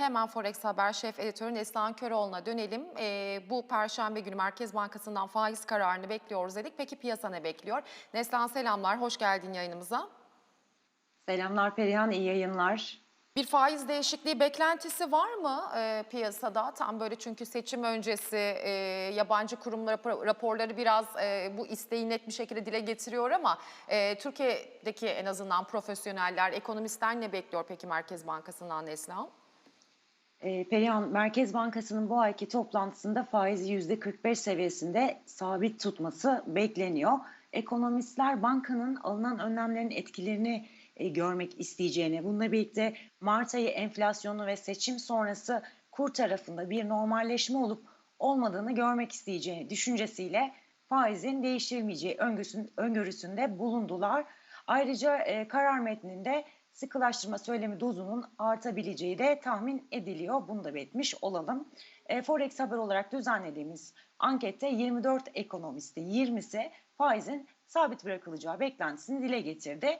hemen Forex Haber Şef Editörü Neslihan Köroğlu'na dönelim. Ee, bu Perşembe günü Merkez Bankası'ndan faiz kararını bekliyoruz dedik. Peki piyasa ne bekliyor? Neslihan selamlar, hoş geldin yayınımıza. Selamlar Perihan, iyi yayınlar. Bir faiz değişikliği beklentisi var mı e, piyasada? Tam böyle çünkü seçim öncesi e, yabancı kurumlar rapor- raporları biraz e, bu isteği net bir şekilde dile getiriyor ama e, Türkiye'deki en azından profesyoneller, ekonomistler ne bekliyor peki Merkez Bankası'ndan Neslihan? Ee, Perihan, Merkez Bankası'nın bu ayki toplantısında faizi %45 seviyesinde sabit tutması bekleniyor. Ekonomistler bankanın alınan önlemlerin etkilerini e, görmek isteyeceğini, bununla birlikte Mart ayı enflasyonu ve seçim sonrası kur tarafında bir normalleşme olup olmadığını görmek isteyeceğini düşüncesiyle faizin değiştirilmeyeceği öngörüsün- öngörüsünde bulundular. Ayrıca e, karar metninde sıkılaştırma söylemi dozunun artabileceği de tahmin ediliyor. Bunu da belirtmiş olalım. E, Forex haber olarak düzenlediğimiz ankette 24 ekonomisti 20'si faizin sabit bırakılacağı beklentisini dile getirdi.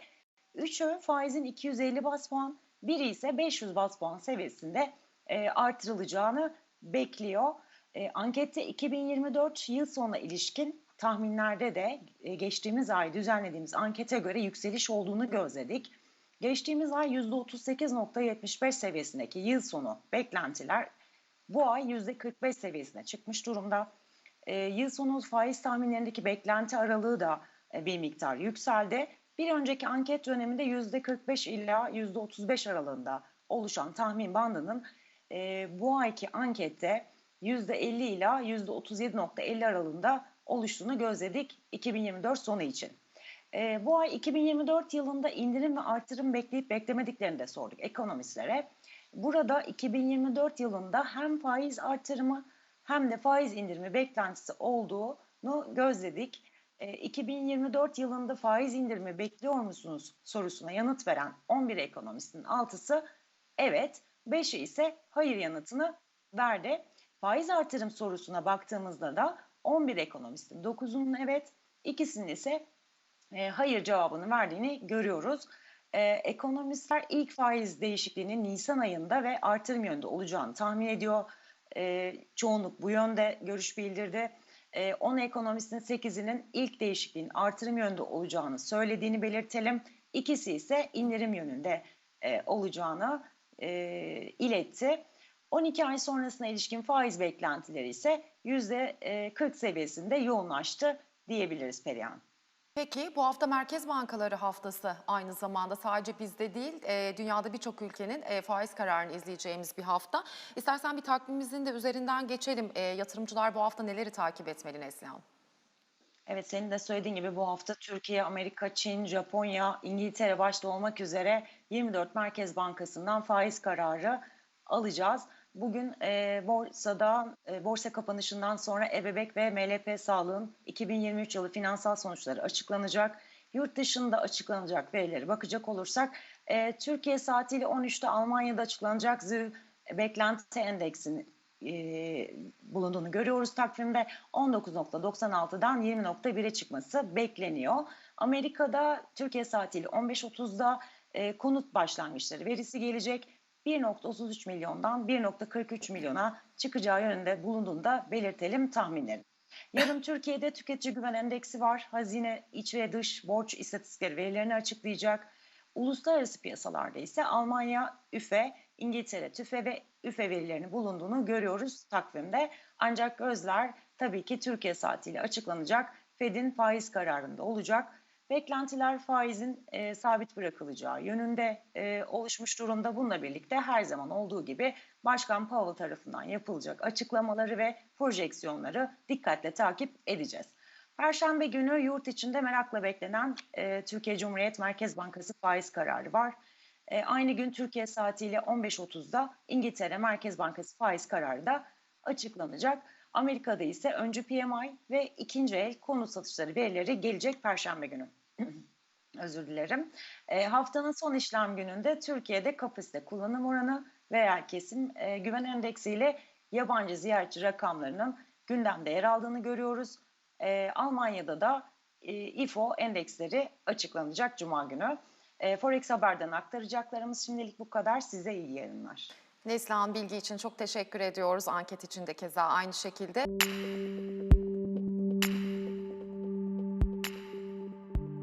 3'ü faizin 250 bas puan, biri ise 500 bas puan seviyesinde e, artırılacağını bekliyor. E, ankette 2024 yıl sonuna ilişkin tahminlerde de e, geçtiğimiz ay düzenlediğimiz ankete göre yükseliş olduğunu gözledik. Geçtiğimiz ay %38.75 seviyesindeki yıl sonu beklentiler bu ay %45 seviyesine çıkmış durumda. E, yıl sonu faiz tahminlerindeki beklenti aralığı da e, bir miktar yükseldi. Bir önceki anket döneminde %45 ila %35 aralığında oluşan tahmin bandının e, bu ayki ankette %50 ila %37.50 aralığında oluştuğunu gözledik 2024 sonu için. E, bu ay 2024 yılında indirim ve artırım bekleyip beklemediklerini de sorduk ekonomistlere. Burada 2024 yılında hem faiz artırımı hem de faiz indirimi beklentisi olduğunu gözledik. E, 2024 yılında faiz indirimi bekliyor musunuz sorusuna yanıt veren 11 ekonomistin 6'sı evet, 5'i ise hayır yanıtını verdi. Faiz artırım sorusuna baktığımızda da 11 ekonomistin 9'unun evet, ikisinin ise e, hayır cevabını verdiğini görüyoruz. E, ekonomistler ilk faiz değişikliğinin Nisan ayında ve artırım yönünde olacağını tahmin ediyor. E, çoğunluk bu yönde görüş bildirdi. E, 10 ekonomistin 8'inin ilk değişikliğin artırım yönünde olacağını söylediğini belirtelim. İkisi ise indirim yönünde e, olacağını e, iletti. 12 ay sonrasına ilişkin faiz beklentileri ise %40 seviyesinde yoğunlaştı diyebiliriz Perihan. Peki bu hafta Merkez Bankaları haftası aynı zamanda sadece bizde değil e, dünyada birçok ülkenin e, faiz kararını izleyeceğimiz bir hafta. İstersen bir takvimimizin de üzerinden geçelim. E, yatırımcılar bu hafta neleri takip etmeli Neslihan? Evet senin de söylediğin gibi bu hafta Türkiye, Amerika, Çin, Japonya, İngiltere başta olmak üzere 24 Merkez Bankası'ndan faiz kararı alacağız. Bugün e, borsada e, borsa kapanışından sonra EBEBEK ve MLP Sağlığın 2023 yılı finansal sonuçları açıklanacak. Yurt dışında açıklanacak verileri bakacak olursak e, Türkiye saatiyle 13'te Almanya'da açıklanacak ZÜ beklenti endeksinin e, bulunduğunu görüyoruz takvimde 19.96'dan 20.1'e çıkması bekleniyor. Amerika'da Türkiye saatiyle 15.30'da e, konut başlangıçları verisi gelecek. 1.33 milyondan 1.43 milyona çıkacağı yönünde bulunduğunu da belirtelim tahminlerim. Yarın Türkiye'de tüketici güven endeksi var. Hazine iç ve dış borç istatistikleri verilerini açıklayacak. Uluslararası piyasalarda ise Almanya üfe, İngiltere tüfe ve üfe verilerini bulunduğunu görüyoruz takvimde. Ancak gözler tabii ki Türkiye saatiyle açıklanacak Fed'in faiz kararında olacak. Beklentiler faizin e, sabit bırakılacağı yönünde e, oluşmuş durumda. Bununla birlikte her zaman olduğu gibi Başkan Powell tarafından yapılacak açıklamaları ve projeksiyonları dikkatle takip edeceğiz. Perşembe günü yurt içinde merakla beklenen e, Türkiye Cumhuriyet Merkez Bankası faiz kararı var. E, aynı gün Türkiye saatiyle 15.30'da İngiltere Merkez Bankası faiz kararı da açıklanacak. Amerika'da ise öncü PMI ve ikinci el konut satışları verileri gelecek Perşembe günü. Özür dilerim. E, haftanın son işlem gününde Türkiye'de kapasite kullanım oranı veya kesim e, güven endeksiyle yabancı ziyaretçi rakamlarının gündemde yer aldığını görüyoruz. E, Almanya'da da e, İFO endeksleri açıklanacak Cuma günü. E, Forex Haber'den aktaracaklarımız şimdilik bu kadar. Size iyi yayınlar. Neslihan bilgi için çok teşekkür ediyoruz. Anket için de keza aynı şekilde.